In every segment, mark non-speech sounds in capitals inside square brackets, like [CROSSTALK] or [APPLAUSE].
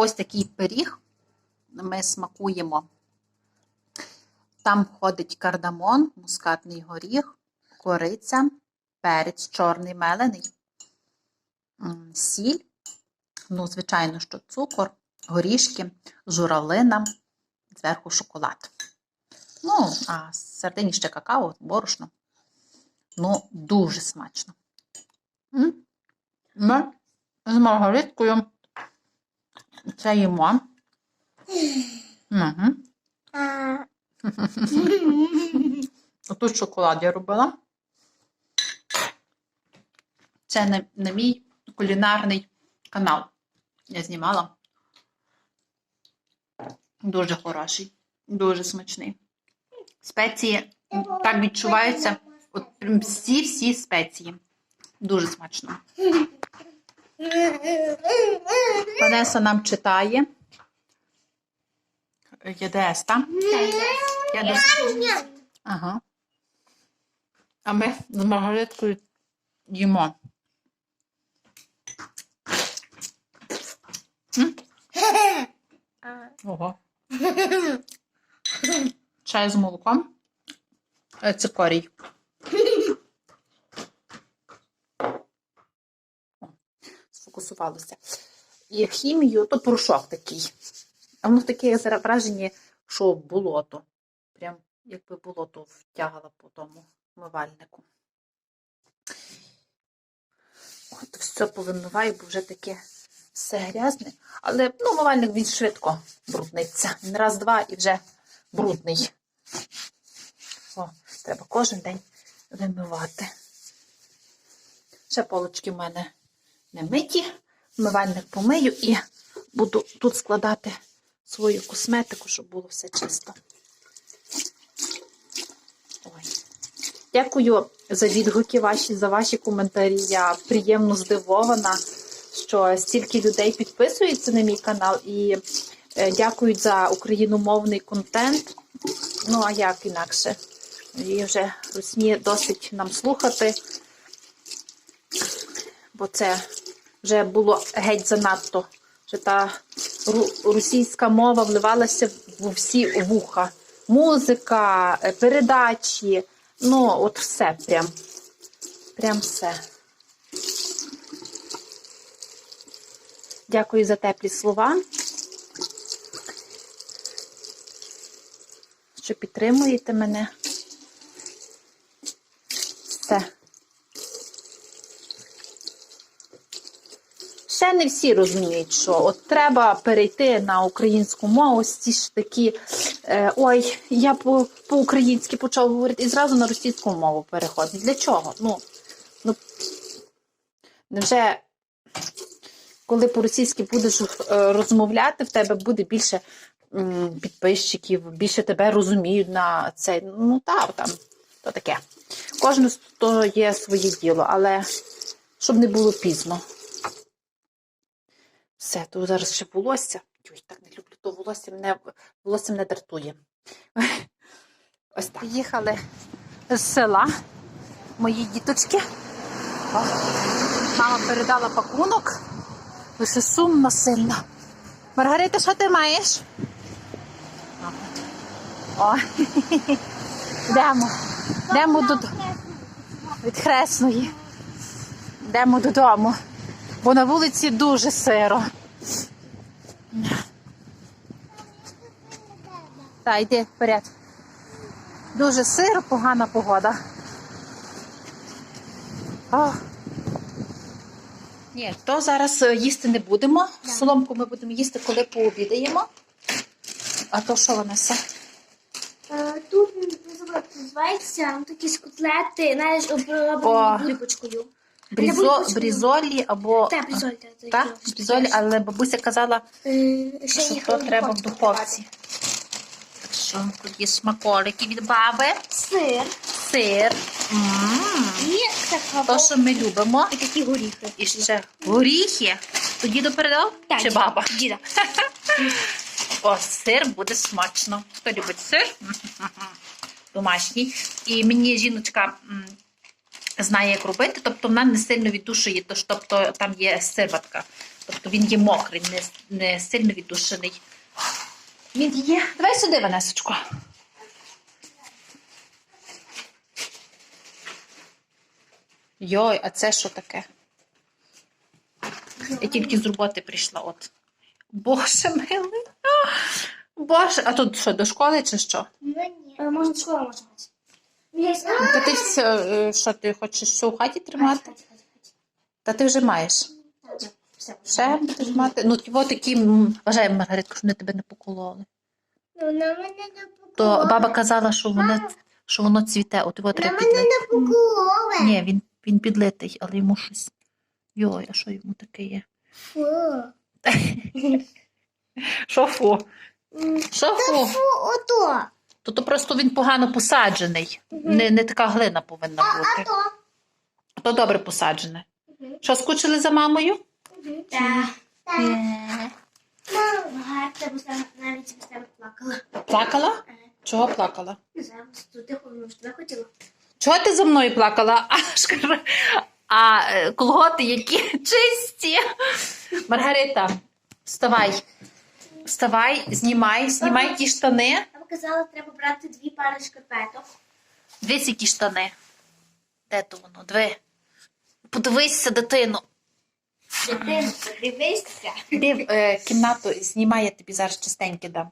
ось такий пиріг ми смакуємо. Там входить кардамон, мускатний горіх, кориця, перець чорний мелений, сіль, ну, звичайно, що цукор, горішки, журавлина, зверху шоколад. Ну, а середині ще какао, борошно. Ну, дуже смачно. Ми з маргариткою це їмо. Угу. Отут шоколад я робила. Це не, не мій кулінарний канал. Я знімала. Дуже хороший, дуже смачний. Спеції так відчуваються. От всі-всі спеції. Дуже смачно. Ванеса нам читає. ЄДС, так? Я дос- Ага. А ми з Маргариткою їмо. Ого. Чай з молоком. Е, Цикорій. Сфокусувалося. І хімію, то порошок такий. А воно таке враження, що болото. Прям якби болото втягала по тому мивальнику. От все повимиваю, бо вже таке все грязне. Але ну, мивальник він швидко брудниться. Він раз-два і вже брудний. О, треба кожен день вимивати. Ще полочки в мене не миті. Мивальник помию і буду тут складати свою косметику, щоб було все чисто. Ой. Дякую за відгуки ваші, за ваші коментарі. Я приємно здивована, що стільки людей підписуються на мій канал і е, дякують за україномовний контент. Ну, а як інакше? І вже русні досить нам слухати, бо це вже було геть занадто. Вже та російська мова вливалася в всі вуха. Музика, е, передачі, ну, от все прям. Прям все. Дякую за теплі слова. Що підтримуєте мене. Ще не всі розуміють, що от треба перейти на українську мову, ці ж такі, е, ой, я по- по-українськи почав говорити і зразу на російську мову переходить. Для чого? Ну, ну невже коли по-російськи будеш е, розмовляти, в тебе буде більше м, підписчиків, більше тебе розуміють на цей. Ну так, там, то таке. Кожен то є своє діло, але щоб не було пізно. Все, то зараз ще волосся. Ой, так не люблю то волосся, мене волосся мене дратує. [LAUGHS] Ось так. Їхали з села мої діточки. О, Мама передала пакунок. Лише сумно сильно. Маргарита, що ти маєш? О, [LAUGHS] йдемо. Йдемо додому. Від хресної. Йдемо додому. Бо на вулиці дуже сиро. Так, йди вперед. Дуже сиро, погана погода. О. Ні, то зараз е, їсти не будемо. Соломку ми будемо їсти, коли пообідаємо. А то що вона все? Е, Тут називається такі з котлети, знаєш, О. оброблені булькочкою. Брізо, брізолі або Та, брізоль, та, та, так, та, брізолі, але бабуся казала, Е, Ще що їх то треба в духовці. Так що тут є смаколики від баби, Сир сир, м і така то, що ми любимо. і такі горіхи. І ще горіхи. То діду передав? Так, Чи діда, баба? Діда. [LAUGHS] О, сир буде смачно. Хто любить сир? [LAUGHS] Домашній. І мені жіночка м, знає, як робити, тобто вона не сильно віддушує, тобто там є сироватка. Тобто він є мокрий, не, не сильно віддушений. Він є. Давай сюди, Ванесочко. Йой, а це що таке? Я тільки з роботи прийшла. От. Боже милий. Боже, а тут що, до школи чи що? Е, Можна школа може бути. Та ти все, що ти хочеш все у хаті тримати? Та ти вже маєш. Ще будеш мати. Ну, ті такі, м, вважай, Маргаритка, що вони тебе не покололи. Вона мене не То баба казала, що воно, що воно цвіте, от його треба підлити. не поколове. Ні, він, він підлитий, але йому щось. Йой, а що йому таке є? Фу. [LAUGHS] Що фу? Що фу? Фу, ото. То, то просто він погано посаджений. Не, не така глина повинна бути. то. То добре посаджене. Що, скучили за мамою? Так. Так. Е. Мама, навіть плакала. Плакала? Чого плакала? Не знаю, тут тихо, ну, тебе хотіла. Чого ти за мною плакала? [LAUGHS] А, а е, колготи які [LAUGHS] чисті. Маргарита, вставай. Вставай, знімай, знімай ті штани. Казала, треба брати дві пари шкарпеток. Дивись, які штани. Де то воно? Диви. Подивися, дитину. Дитину, подивися. Іди в е, кімнату, знімай, я тобі зараз чистеньке дам.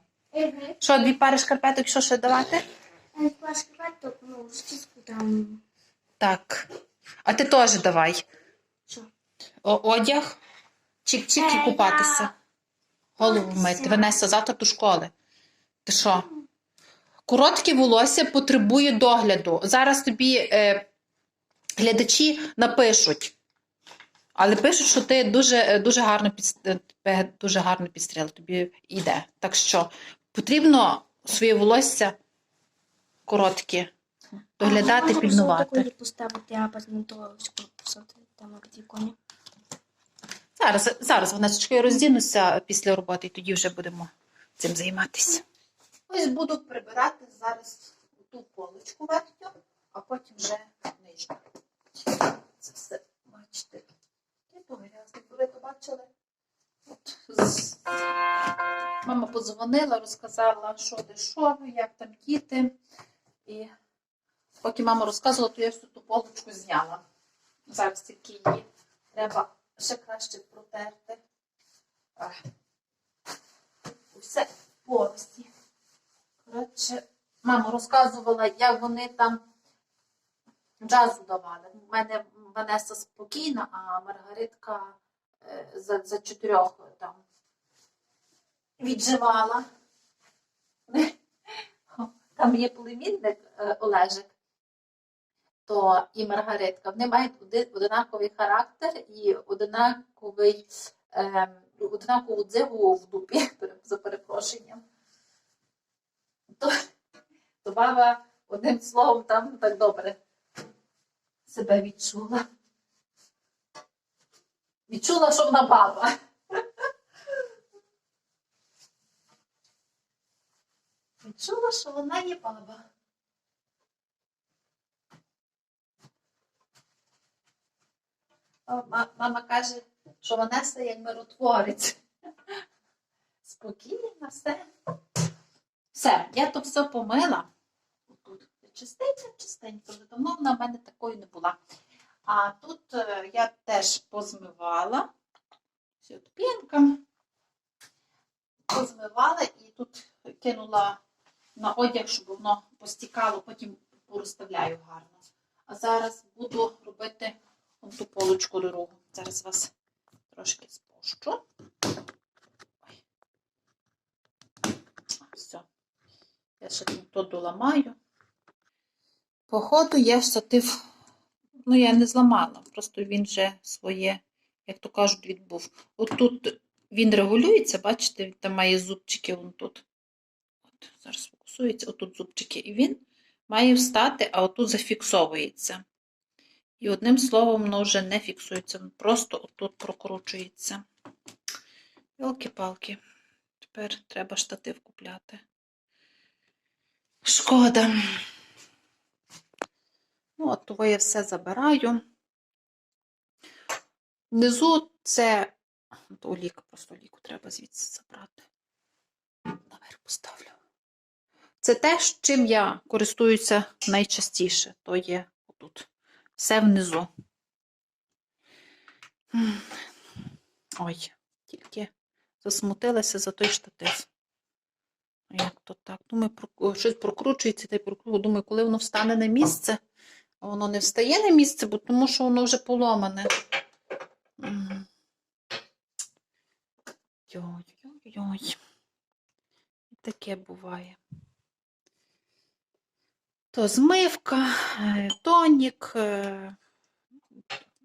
Що, дві пари шкарпеток, що ще давати? Пари шкарпеток, ну, чистку там. Так. А ти теж давай. Що? О, одяг. Чик-чик і Е, купатися. Голову мити. Винесся завтра до школи. Ти що? Коротке волосся потребує догляду. Зараз тобі е, глядачі напишуть. Але пишуть, що ти дуже, е, дуже гарно е, дуже гарно підстріла, тобі йде. Так що потрібно своє волосся коротке доглядати, пільнувати. Зараз, зараз, Ванесочка, я роздінуся після роботи, і тоді вже будемо цим займатися. Ось буду прибирати зараз ту полочку верхню, а потім вже нижню. Це все, бачите, типу грязне. Ви то бачили? От. Мама подзвонила, розказала, що де що, як там діти. І поки мама розказувала, то я всю ту полочку зняла. Зараз тільки її треба ще краще протерти. В порості. Коротше, мама розказувала, як вони там джазу давали. У мене Ванеса спокійна, а Маргаритка е, за, за чотирьох там відживала. Там є племінник е, Олежик, то і Маргаритка. Вони мають один, одинаковий характер і одинаковий, ем, одинакову дзигу в дупі, [LAUGHS] за перепрошенням. То, то баба одним словом там так добре себе відчула. Відчула, що вона баба. Відчула, що вона є баба. Мама каже, що Ванеса як миротворець. Спокійно, все. Все, я то все помила. Тут чистенько, чистенько. Вже давно вона в мене такою не була. А тут е, я теж позмивала. Все, пінка. Позмивала і тут кинула на одяг, щоб воно постікало, потім порозставляю гарно. А зараз буду робити ту полочку дорогу. Зараз вас трошки спущу. Ой. Все. Я ще то доламаю. Походу, я штатив, ну я не зламала, просто він вже своє, як то кажуть, відбув. От тут він регулюється, бачите, він там має зубчики вон тут. От, зараз фокусується, отут зубчики. І він має встати, а отут зафіксовується. І одним словом, воно вже не фіксується, воно просто отут прокручується. Йолки-палки. Тепер треба штатив купляти. Шкода. Ну, от я все забираю. Внизу це То олійка, просто олійку треба звідси забрати. Наверх поставлю. Це те, чим я користуюся найчастіше. То є отут. Все внизу. Ой, тільки засмутилася за той штатив. Як то так? Думаю, про- щось прокручується та й прокручується. Думаю, коли воно встане на місце, воно не встає на місце, бо тому що воно вже поломане. Йой-йой-йой. Таке буває. То змивка, е, тонік, е,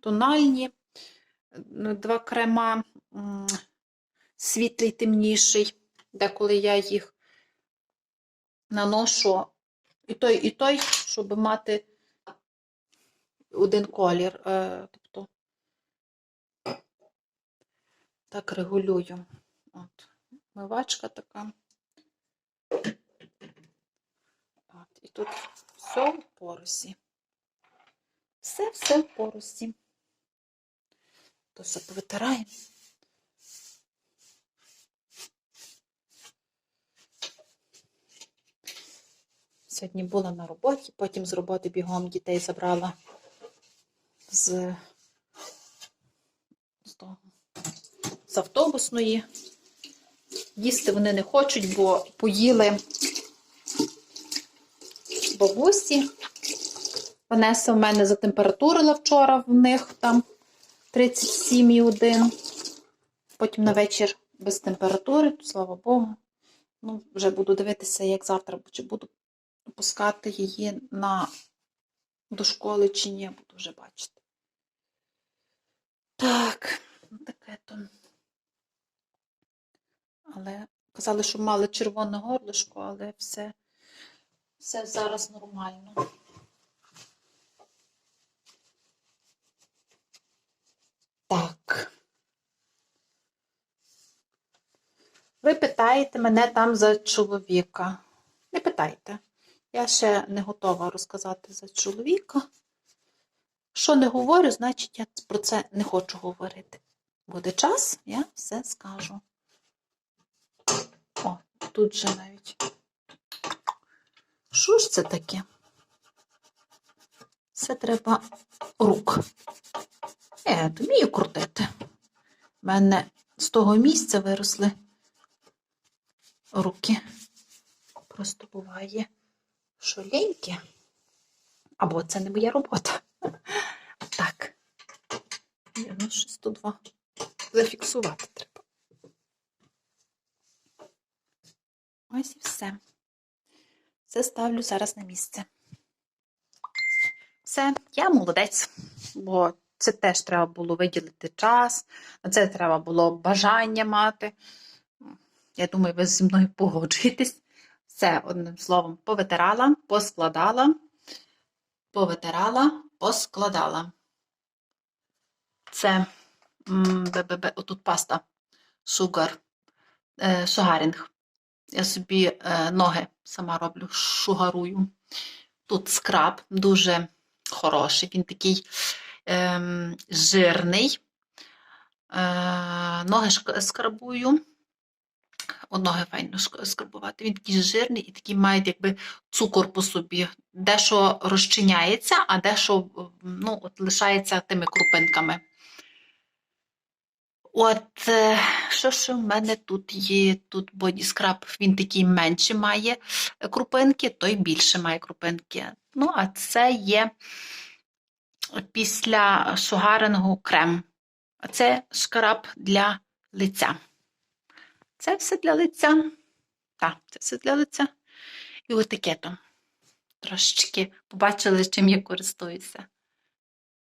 тональні, два крема, світлий, темніший, деколи я їх наношу і той, і той, щоб мати один колір. е, Тобто так регулюю. От. Мивачка така. От. І тут все в поросі. Все, все в поросі. То все повитираємо. Сьогодні була на роботі, потім з роботи бігом дітей забрала з, з, того, з автобусної. Їсти вони не хочуть, бо поїли бабусі. Ванеса в мене затемпературила вчора в них там 37,1. Потім на вечір без температури, слава Богу. Ну, вже буду дивитися, як завтра чи буду пускати її на до школи чи ні, буду вже бачити. Так, ну таке то. Але казали, що мали червоне горлишко, але все, все зараз нормально. Так. Ви питаєте мене там за чоловіка. Не питайте. Я ще не готова розказати за чоловіка. Що не говорю, значить я про це не хочу говорити. Буде час, я все скажу. О, тут же навіть. Що ж це таке? Це треба рук. Е, то вмію крутити. У мене з того місця виросли руки. Просто буває шоленьке. Або це не моя робота. [LAUGHS] Так. Ну щось тут два зафіксувати треба. Ось і все. Це ставлю зараз на місце. Все, я молодець, бо це теж треба було виділити час, на це треба було бажання мати. Я думаю, ви зі мною погоджуєтесь. Все, одним словом, повитирала, поскладала, повитирала, поскладала. Це м, отут паста шугар, е, шугарінг. Я собі е, ноги сама роблю, шугарую. Тут скраб дуже хороший, він такий ем, жирний. Е, ноги скрабую. Ноги файно скрабувати. Він такий жирний і такий має якби цукор по собі. Дещо розчиняється, а дещо ну, от лишається тими крупинками. От, е, що ж у мене тут є? Тут бодіскраб, він такий менше має е, крупинки, той більше має крупинки. Ну, а це є після шугарингу крем. А це шкраб для лиця. Це все для лиця. Так, це все для лиця. І отаке то. Трошечки побачили, чим я користуюся.